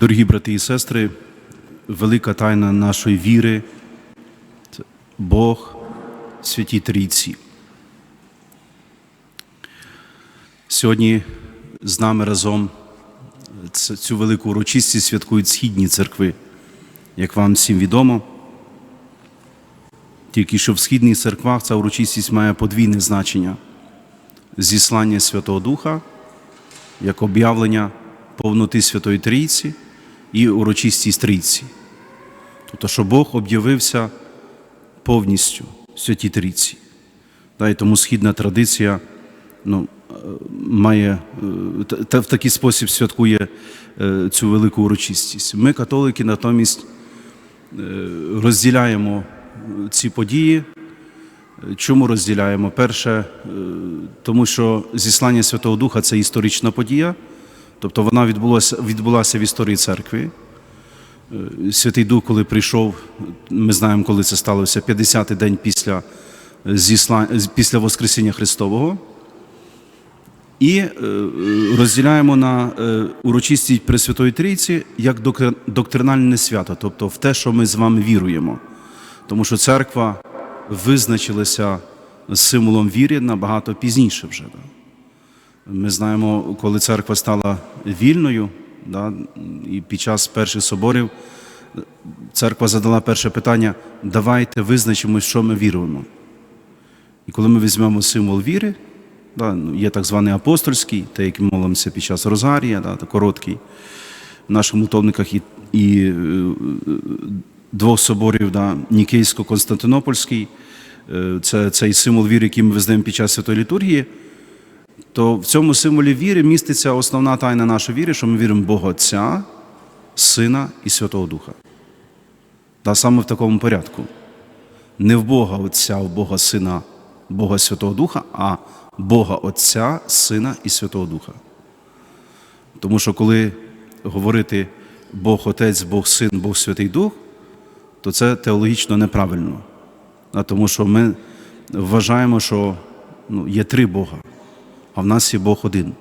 Дорогі брати і сестри, велика тайна нашої віри Бог в Святій Трійці. Сьогодні з нами разом цю велику урочистість святкують східні церкви, як вам всім відомо. Тільки що в східних церквах ця урочистість має подвійне значення: зіслання Святого Духа як об'явлення повноти Святої Трійці і урочистість Трійці. Тобто, що Бог об'явився повністю в Святій Трійці. Да, і тому східна традиція ну, е, має е, та- в такий спосіб святкує е, цю велику урочистість. Ми, католики, натомість розділяємо ці події. Чому розділяємо? Перше, тому що зіслання Святого Духа це історична подія, тобто вона відбулася, відбулася в історії церкви. Е, Святий Дух, коли прийшов, ми знаємо, коли це сталося, 50-й день після, зісла... після Воскресіння Христового. І е, розділяємо на е, урочистість Пресвятої Трійці як доктринальне свято, тобто в те, що ми з вами віруємо. Тому що церква визначилася символом віри набагато пізніше вже. Ми знаємо, коли церква стала вільною, да, і під час перших соборів церква задала перше питання: давайте визначимо, що ми віруємо. І коли ми візьмемо символ віри, да, ну, є так званий апостольський, те, як ми молимося під час Розарія, да, короткий, в наших молитовниках і, і е, двох соборів, да, Нікейсько-Константинопольський, е, це цей символ віри, який ми визнаємо під час святої літургії, то в цьому символі віри міститься основна тайна нашої віри, що ми віримо в Бога Отця, Сина і Святого Духа. Та саме в такому порядку. Не в Бога Отця, в Бога Сина, Бога Святого Духа, а Бога Отця, Сина і Святого Духа. Тому що коли говорити Бог Отець, Бог Син, Бог Святий Дух, то це теологічно неправильно. Тому що ми вважаємо, що ну, є три Бога, а в нас є Бог один.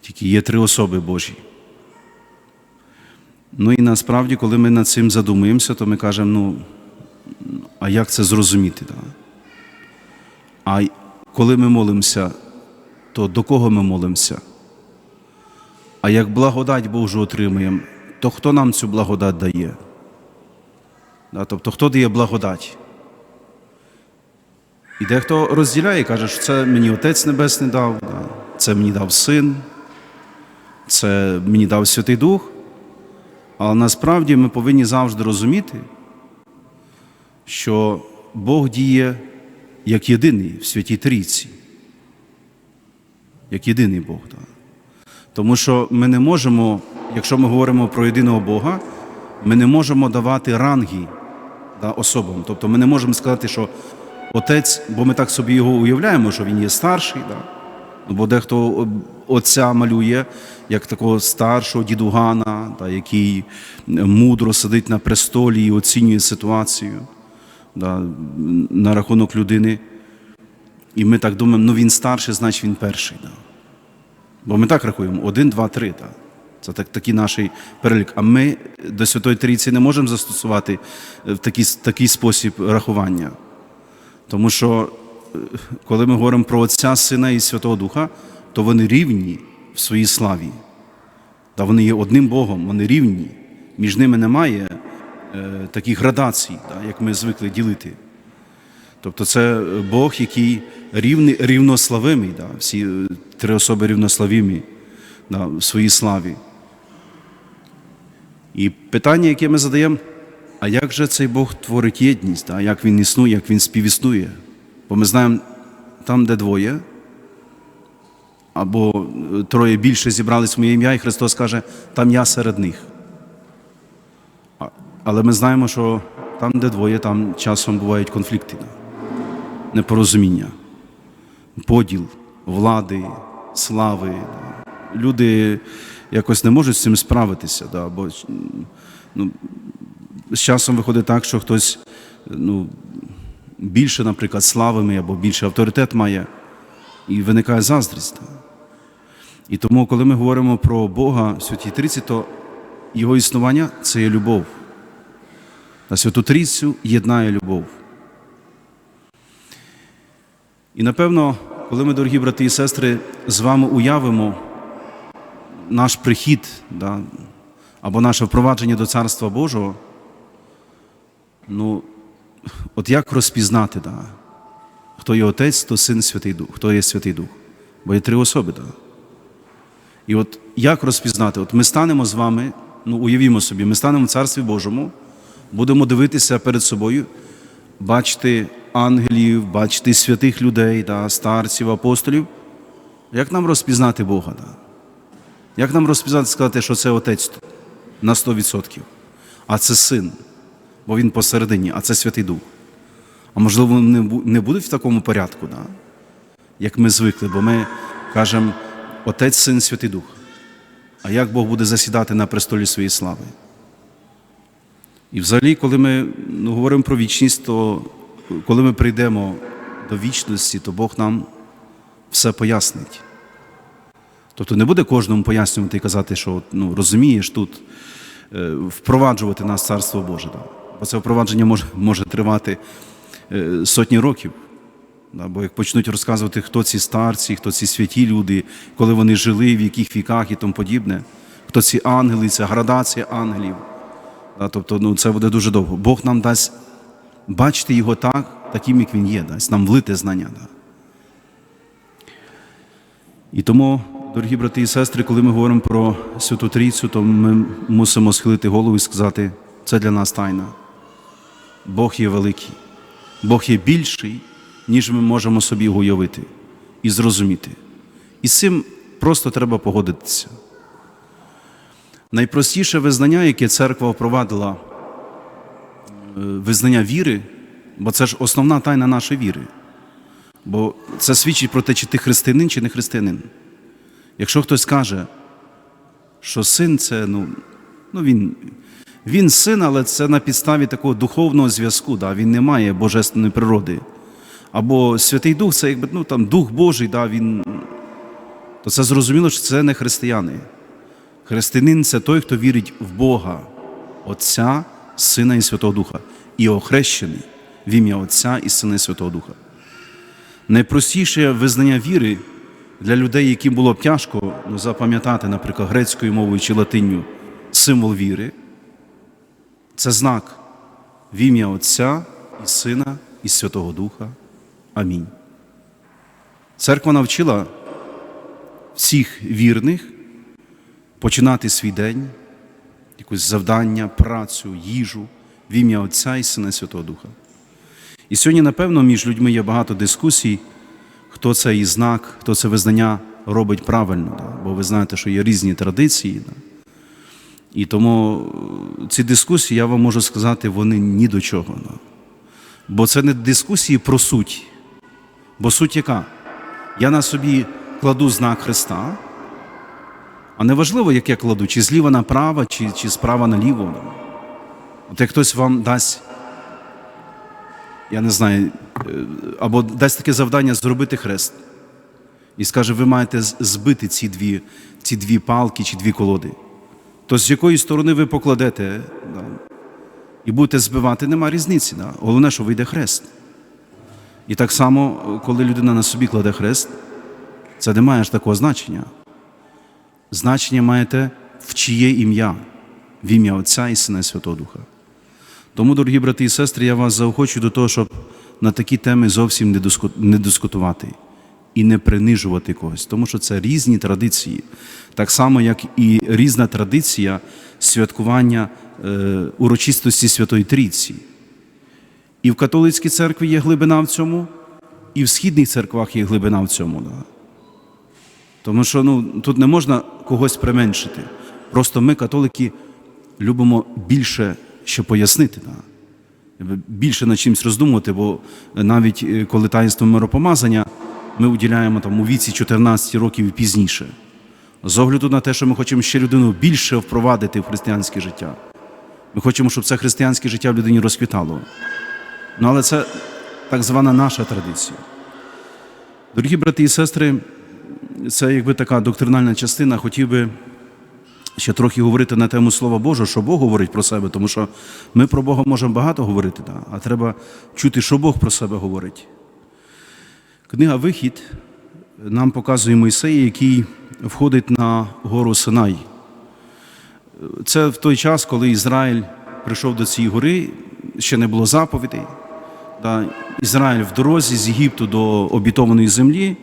Тільки є три особи Божі. Ну і насправді, коли ми над цим задумуємося, то ми кажемо, ну, а як це зрозуміти? Да? А коли ми молимося, то до кого ми молимося? А як благодать Божу отримуємо, то хто нам цю благодать дає? Да, тобто, хто дає благодать? І дехто розділяє і каже, що це мені Отець Небесний дав, це мені дав Син, це мені дав Святий Дух. Але насправді ми повинні завжди розуміти, що Бог діє як єдиний в Святій Трійці. Як єдиний Бог. Тому що ми не можемо, якщо ми говоримо про єдиного Бога, ми не можемо давати ранги особам. Тобто ми не можемо сказати, що Отець, бо ми так собі його уявляємо, що він є старший. Да? Бо дехто отця малює як такого старшого дідугана, да, який мудро сидить на престолі і оцінює ситуацію да, на рахунок людини. І ми так думаємо, ну він старший, значить він перший. Да. Бо ми так рахуємо: один, два, три. Да. Це так, такий наш перелік. А ми до Святої Трійці не можемо застосувати в такий, такий спосіб рахування. Тому що е, коли ми говоримо про Отця, Сина і Святого Духа, то вони рівні в своїй славі. Та вони є одним Богом, вони рівні. Між ними немає е, таких градацій, да, як ми звикли ділити. Тобто це Бог, який рівний, рівнославимий, да, всі е, три особи рівнославімі да, в своїй славі. І питання, яке ми задаємо, а як же цей Бог творить єдність, да? як він існує, як він співіснує? Бо ми знаємо, там, де двоє, або е, троє більше зібрались в моє ім'я, і Христос каже, там я серед них. Але ми знаємо, що там, де двоє, там часом бувають конфлікти, непорозуміння, поділ влади, слави. Люди якось не можуть з цим справитися, да? бо ну, з часом виходить так, що хтось ну, більше, наприклад, слави має або більше авторитет має, і виникає заздрість. І тому, коли ми говоримо про Бога в Святій Трійці, то Його існування це є любов. На Святу Трійцю єднає любов. І напевно, коли ми, дорогі брати і сестри, з вами уявимо наш прихід да, або наше впровадження до Царства Божого, ну, от як розпізнати, да, хто є Отець, то Син Святий Дух, хто є Святий Дух? Бо є три особи. Да. І от як розпізнати? От ми станемо з вами, ну уявімо собі, ми станемо в Царстві Божому, будемо дивитися перед собою, бачити ангелів, бачити святих людей, да, старців, апостолів. Як нам розпізнати Бога? Да? Як нам розпізнати, сказати, що це Отець на 100%, а це син, бо він посередині, а це Святий Дух. А можливо, вони не будуть в такому порядку, да? як ми звикли, бо ми кажемо Отець, Син, Святий Дух. А як Бог буде засідати на престолі своєї слави? І взагалі, коли ми ну, говоримо про вічність, то коли ми прийдемо до вічності, то Бог нам все пояснить. Тобто не буде кожному пояснювати і казати, що ну, розумієш тут, е, впроваджувати нас Царство Боже. Да? Це впровадження може, може тривати е, сотні років. Бо як почнуть розказувати, хто ці старці, хто ці святі люди, коли вони жили, в яких віках і тому подібне, хто ці ангели, ця градація ангелів. Тобто ну, це буде дуже довго. Бог нам дасть бачити його так, таким, як він є, дасть нам влити знання. І тому, дорогі брати і сестри, коли ми говоримо про Святу Трійцю, то ми мусимо схилити голову і сказати, це для нас тайна. Бог є великий, Бог є більший, ніж ми можемо собі уявити і зрозуміти. І з цим просто треба погодитися. Найпростіше визнання, яке церква впровадила, е, визнання віри, бо це ж основна тайна нашої віри. Бо це свідчить про те, чи ти християнин, чи не християнин. Якщо хтось каже, що син це, ну, ну він, він син, але це на підставі такого духовного зв'язку, да, він не має божественної природи. Або Святий Дух це якби ну, там, Дух Божий, да, він, то це зрозуміло, що це не християни. Християнин це той, хто вірить в Бога, Отця, Сина і Святого Духа, і охрещений в ім'я Отця і Сина і Святого Духа. Найпростіше визнання віри для людей, яким було б тяжко ну, запам'ятати, наприклад, грецькою мовою чи латинню символ віри, це знак в ім'я Отця і Сина і Святого Духа. Амінь. Церква навчила всіх вірних починати свій день, якось завдання, працю, їжу в ім'я Отця і Сина і Святого Духа. І сьогодні, напевно, між людьми є багато дискусій, хто цей знак, хто це визнання робить правильно. Да? Бо ви знаєте, що є різні традиції. Да? І тому е, ці дискусії, я вам можу сказати, вони ні до чого. Бо це не дискусії про суть. Бо суть яка? Я на собі кладу знак Христа, а неважливо, як я кладу, чи зліва направо, чи, чи справа наліво. От як хтось вам дасть я не знаю, е, або дасть таке завдання зробити хрест. І скаже, ви маєте збити ці дві, ці дві палки чи дві колоди. То з якої сторони ви покладете да, і будете збивати, нема різниці. Да? Головне, що вийде хрест. І так само, коли людина на собі кладе хрест, це не має ж такого значення. Значення маєте в чиє ім'я, в ім'я Отця і Сина і Святого Духа. Тому, дорогі брати і сестри, я вас заохочую до того, щоб на такі теми зовсім не дискутувати і не принижувати когось, тому що це різні традиції, так само, як і різна традиція святкування е, урочистості Святої Трійці. І в католицькій церкві є глибина в цьому, і в східних церквах є глибина в цьому. Тому що ну, тут не можна когось применшити. Просто ми, католики, любимо більше що пояснити. Більше над чимось роздумувати, бо навіть е, коли таїнство миропомазання ми уділяємо там у віці 14 років і пізніше. З огляду на те, що ми хочемо ще людину більше впровадити в християнське життя. Ми хочемо, щоб це християнське життя в людині розквітало. Ну, але це так звана наша традиція. Дорогі брати і сестри, це якби така доктринальна частина. Хотів би ще трохи говорити на тему Слова Божого, що Бог говорить про себе, тому що ми про Бога можемо багато говорити, да, а треба чути, що Бог про себе говорить. Книга Вихід нам показує Мойсея, який входить на гору Синай. Це в той час, коли Ізраїль прийшов до цієї гори, ще не було заповідей. Ізраїль в дорозі з Єгипту до обітованої землі.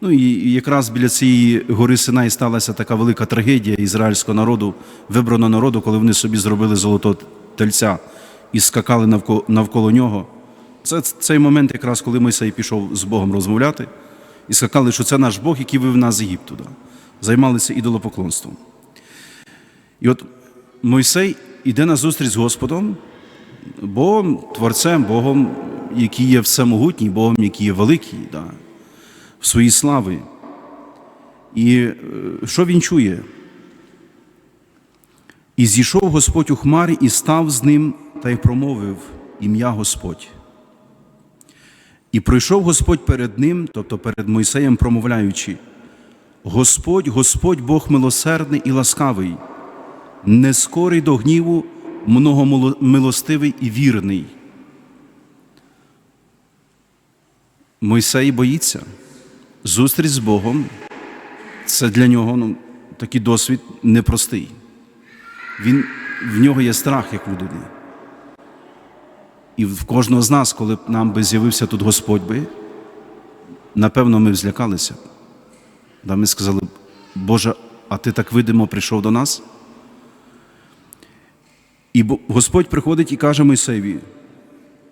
Ну і якраз біля цієї гори Синай сталася така велика трагедія ізраїльського народу, вибраного народу, коли вони собі зробили золотого тельця і скакали навколо, навколо нього. Це цей момент, якраз коли Мойсей пішов з Богом розмовляти, і скакали, що це наш Бог, який вивів нас з Єгипту. Займалися ідолопоклонством. І от Мойсей іде на зустріч з Господом, Богом, Творцем, Богом, який є всемогутній, Богом, який є великий, да, в своїй славі. І е, що він чує? І зійшов Господь у хмарі і став з ним та й промовив ім'я Господь. І пройшов Господь перед ним, тобто перед Мойсеєм, промовляючи: Господь, Господь Бог милосердний і ласкавий, не скорий до гніву, многомилостивий і вірний. Мойсей боїться. Зустріч з Богом це для нього ну, такий досвід непростий. Він, в нього є страх, як людини. І в кожного з нас, коли б нам би з'явився тут Господь би, напевно, ми б злякалися. Да, ми сказали, б, Боже, а ти так видимо прийшов до нас? І Господь приходить і каже Мойсеєві,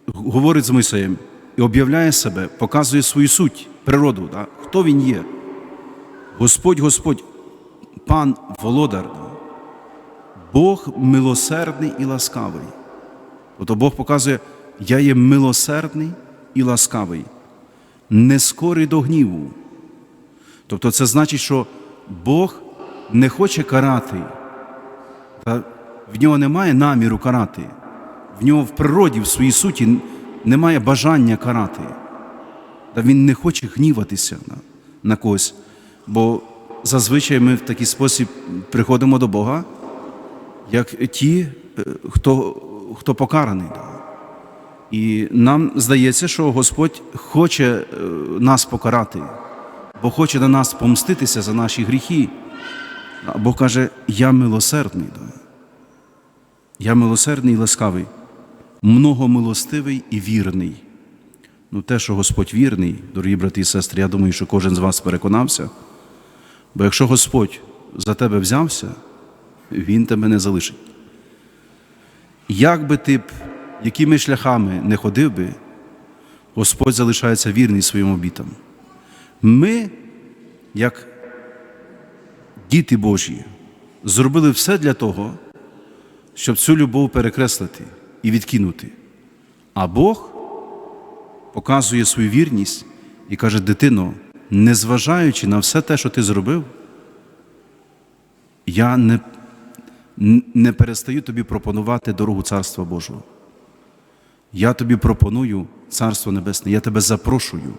говорить з Мойсеєм і об'являє себе, показує свою суть, природу, да? хто він є. Господь, Господь, пан володар, да? Бог милосердний і ласкавий. Ото Бог показує, я є милосердний і ласкавий, не скорий до гніву. Тобто це значить, що Бог не хоче карати. Та в нього немає наміру карати. В нього в природі, в своїй суті немає бажання карати. Та він не хоче гніватися на, на когось. Бо зазвичай ми в такий спосіб приходимо до Бога, як ті, е, хто, хто покараний. І нам здається, що Господь хоче е, нас покарати, бо хоче на нас помститися за наші гріхи. Бог каже, я милосердний. Я милосердний і ласкавий, многомилостивий і вірний. Ну, те, що Господь вірний, дорогі брати і сестри, я думаю, що кожен з вас переконався. Бо якщо Господь за тебе взявся, Він тебе не залишить. Як би ти б, якими шляхами не ходив би, Господь залишається вірний своїм обітам. Ми, як діти Божі, зробили все для того, щоб цю любов перекреслити і відкинути. А Бог показує свою вірність і каже: дитино, незважаючи на все те, що ти зробив, я не, не перестаю тобі пропонувати дорогу Царства Божого. Я тобі пропоную Царство Небесне, я тебе запрошую.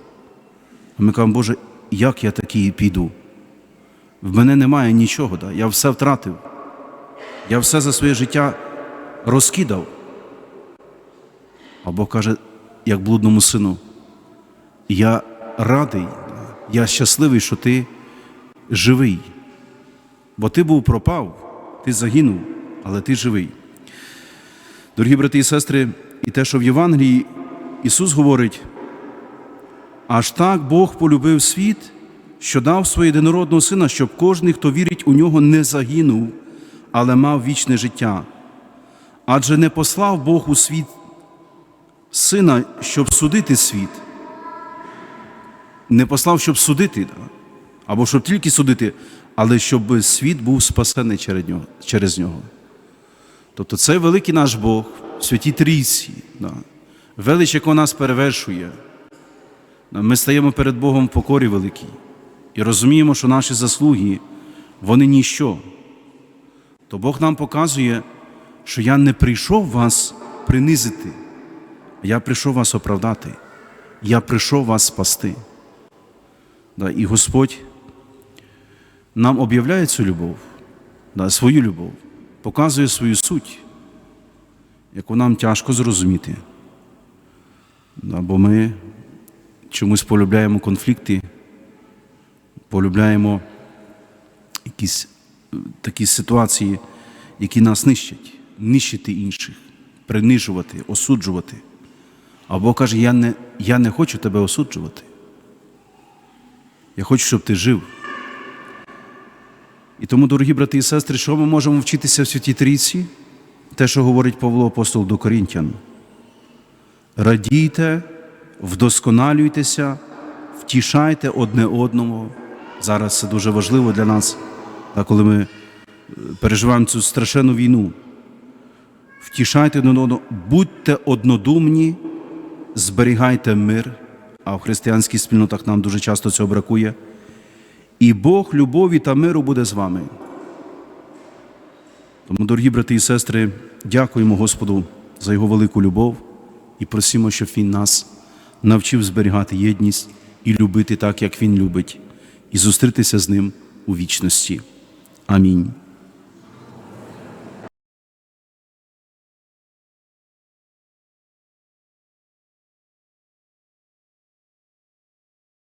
А ми кажемо, Боже, як я такий піду? В мене немає нічого, да? я все втратив. Я все за своє життя розкидав. А Бог каже, як блудному сину, я радий, я щасливий, що ти живий. Бо ти був пропав, ти загинув, але ти живий. Дорогі брати і сестри, і те, що в Євангелії Ісус говорить, аж так Бог полюбив світ, що дав свого єдинородного сина, щоб кожен, хто вірить у нього, не загинув, але мав вічне життя. Адже не послав Бог у світ сина, щоб судити світ. Не послав, щоб судити, або щоб тільки судити, але щоб світ був спасений через нього. Тобто це великий наш Бог святій трійці, да? велич, яка нас перевершує. Ми стаємо перед Богом в покорі великій і розуміємо, що наші заслуги, вони ніщо. То Бог нам показує, що я не прийшов вас принизити, а я прийшов вас оправдати, я прийшов вас спасти. Да, І Господь нам об'являє цю любов, да, свою любов, показує свою суть, яку нам тяжко зрозуміти. Да, бо ми чомусь полюбляємо конфлікти, полюбляємо якісь е, такі ситуації, які нас нищать, нищити інших, принижувати, осуджувати. А Бог каже, я не, я не хочу тебе осуджувати. Я хочу, щоб ти жив. І тому, дорогі брати і сестри, що ми можемо вчитися в Святій Трійці? Те, що говорить Павло апостол до Корінтян. Радійте, вдосконалюйтеся, втішайте одне одного. Зараз це дуже важливо для нас, коли ми е, переживаємо цю страшенну війну. Втішайте один одного, будьте однодумні, зберігайте мир, а в християнських спільнотах нам дуже часто цього бракує. І Бог любові та миру буде з вами. Тому, дорогі брати і сестри, дякуємо Господу за Його велику любов і просимо, щоб Він нас навчив зберігати єдність і любити так, як Він любить, і зустрітися з ним у вічності. Амінь.